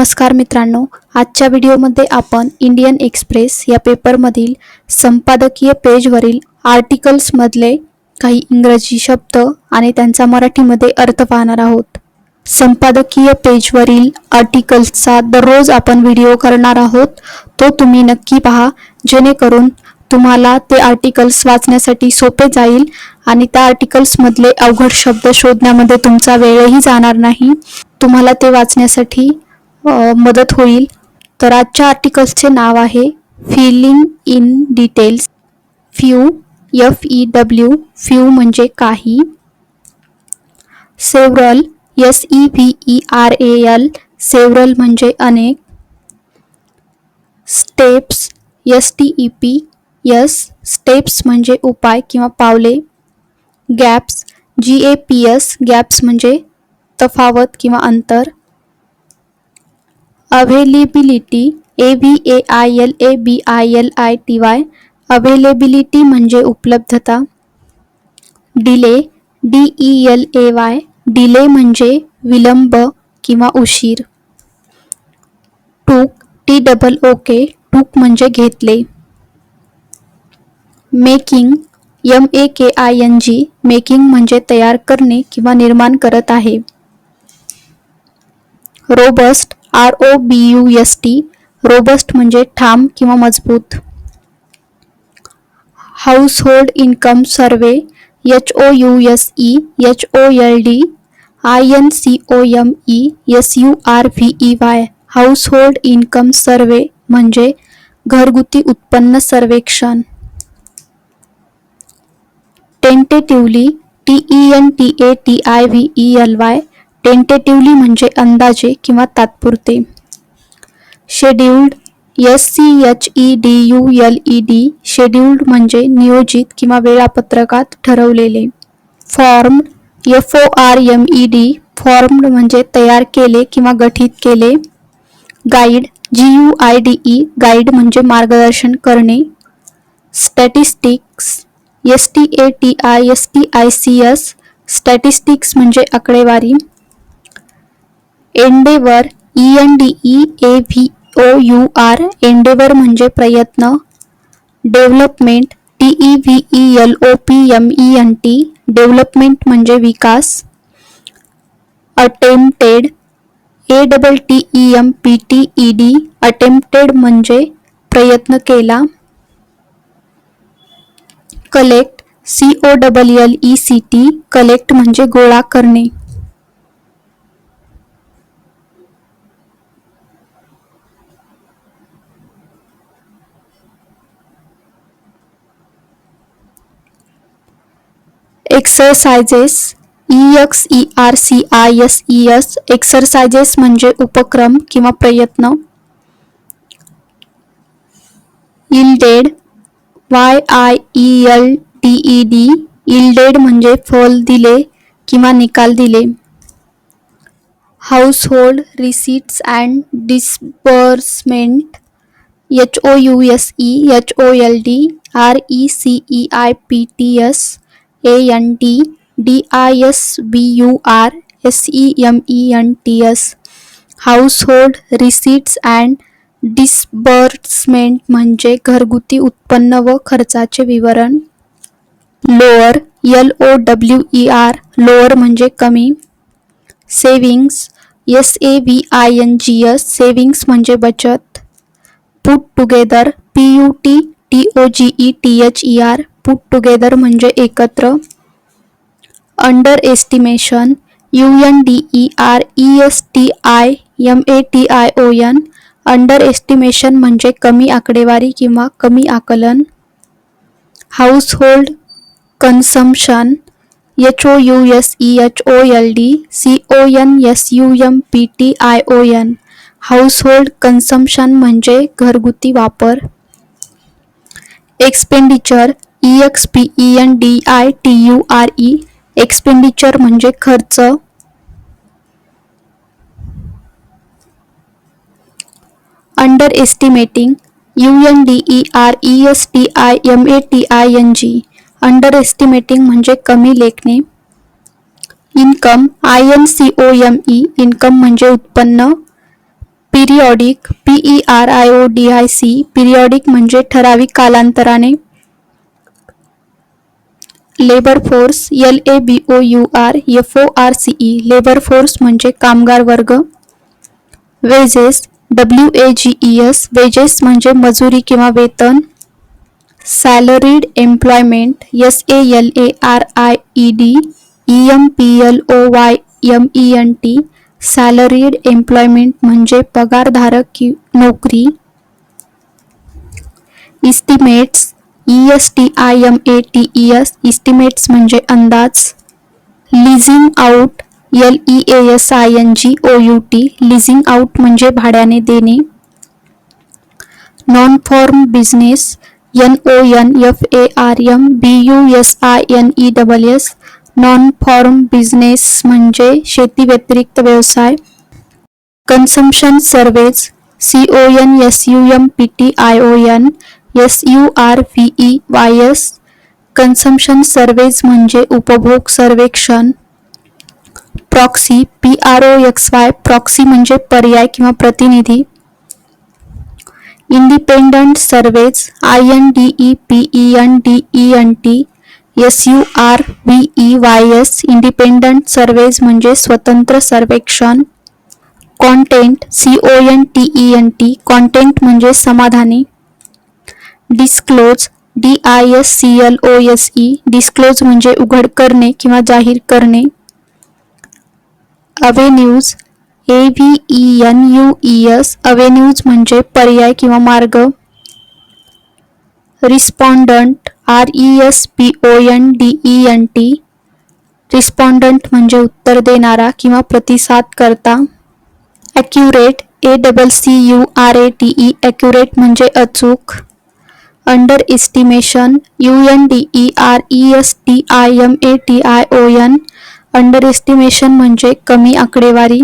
नमस्कार मित्रांनो आजच्या व्हिडिओमध्ये आपण इंडियन एक्सप्रेस या पेपरमधील संपादकीय पेजवरील आर्टिकल्समधले काही इंग्रजी शब्द आणि त्यांचा मराठीमध्ये अर्थ पाहणार आहोत. संपादकीय पेजवरील आर्टिकल्सचा दररोज आपण व्हिडिओ करणार आहोत. तो तुम्ही नक्की पहा जेणेकरून तुम्हाला ते आर्टिकल्स वाचण्यासाठी सोपे जाईल आणि त्या आर्टिकल्समधले अवघड शब्द शोधण्यामध्ये तुमचा वेळही जाणार नाही. तुम्हाला ते वाचण्यासाठी मदत होईल. तर आजच्या आर्टिकल्सचे नाव आहे filling in details few F E W few म्हणजे काही. Several S E V E R A L several म्हणजे अनेक. Steps S T E P S steps म्हणजे उपाय किंवा पावले. Gaps G A P S gaps म्हणजे तफावत किंवा अंतर. Availability A V A I L A B I L I T Y availability म्हणजे उपलब्धता. Delay D E L A Y delay म्हणजे विलंब किंवा उशीर. टूक टी डबल ओ के टूक म्हणजे घेतले. Making M A K I N G making म्हणजे तयार करणे किंवा निर्माण करत आहे. Robust R O B U S T robust म्हणजे ठाम किंवा मज़बूत. Household income survey H O U S E H O L D I N C O M E S U R V E Y household income survey म्हणजे घरगुती उत्पन्न सर्वेक्षण. Tentatively T E N T A T I V E L Y tentatively म्हणजे अंदाजे किंवा तात्पुरते. Scheduled S C H E D U L E D scheduled म्हणजे नियोजित किंवा वेळापत्रकात ठरवलेले. Form F O R M E D formed म्हणजे तयार केले किंवा गठीत केले. Guide G U I D E guide म्हणजे मार्गदर्शन करणे. Statistics S T A T I S T I C S statistics म्हणजे आकडेवारी. Endeavour E N D E A V O U R endeavour म्हणजे प्रयत्न development T E V E L O P M E N T development म्हणजे विकास attempted A double T E M P T E D attempted म्हणजे प्रयत्न केला collect C O double L E C T collect म्हणजे गोळा करणे. Exercises E X E R C I S E S exercises म्हणजे उपक्रम किंवा प्रयत्न. Yielded Y I E L D E D yielded म्हणजे फल दिले किंवा निकाल दिले. Household receipts and disbursement H O U S E H O L D R E C E I P T S A N T D I S B U R S E M E N T S household receipts and disbursement म्हणजे घरगुती उत्पन्न व खर्चाचे विवरण. Lower L O W E R lower म्हणजे कमी. Savings S A V I N G S savings म्हणजे बचत. Put together P U T T O G E T H E R put together म्हणजे एकत्र. Under estimation U N D E R E S T I M A T I O N under estimation म्हणजे कमी आकडेवारी किंवा कमी आकलन. Household consumption H O U S E H O L D C O N S U M P T I O N household consumption म्हणजे घरगुती वापर. Expenditure E X P E N D I T U R E expenditure म्हणजे खर्च. Under estimating U N D E R E S T I M A T I N G under estimating म्हणजे कमी लेखणे. Income I N C O M E income म्हणजे उत्पन्न. Periodic P E R I O D I C periodic म्हणजे ठराविक कालांतराने. Labour force L A B O U R F O R C E labour force म्हणजे कामगार वर्ग. Wages W A G E S wages म्हणजे मजुरी किंवा वेतन. Salaried employment S A L A R I E D E M P L O Y M E N T salaried employment म्हणजे पगारधारक की नोकरी. Estimates E S T I M A T E S estimates म्हणजे अंदाज. Leasing out L E A S I N G O U T leasing out म्हणजे भाड्याने देणे. Non farm business N O N F A R M B U S I N E double S non farm business म्हणजे शेती व्यतिरिक्त व्यवसाय. Consumption surveys C O N S U M P T I O N S U R V E Y S consumption surveys म्हणजे उपभोग सर्वेक्षण. Proxy P R O X Y proxy म्हणजे पर्याय किंवा प्रतिनिधी. Independent surveys I N D E P E N D E N T S U R V E Y S independent surveys म्हणजे स्वतंत्र सर्वेक्षण. Content C O N T E N T content म्हणजे समाधानी. Disclose D I S C L O S E disclose म्हणजे उघड करणे किंवा जाहीर करणे. Avenues A V E N U E S avenues म्हणजे पर्याय किंवा मार्ग. Respondent R E S P O N D E N T respondent म्हणजे उत्तर देणारा किंवा प्रतिसाद करता. Accurate A double C U R A T E accurate म्हणजे अचूक. Under estimation U N D E R E S T I M A T I O N under estimation म्हणजे कमी आकडेवारी.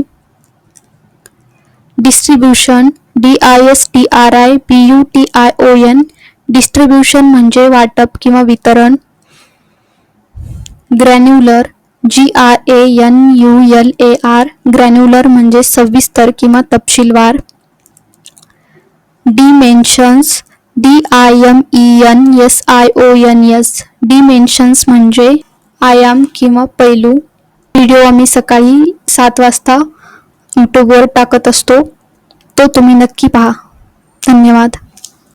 Distribution D I S T R I B U T I O N distribution म्हणजे वाटप किंवा वितरण. Granular G R A N U L A R granular म्हणजे सविस्तर किंवा तपशीलवार. Dimensions D I M E N S I O N S dimensions म्हणजे आयाम किंवा पैलू. व्हिडिओ आम्ही सकाळी सात वाजता यूट्यूबवर टाकत असतो. तो तुम्ही नक्की पहा. धन्यवाद.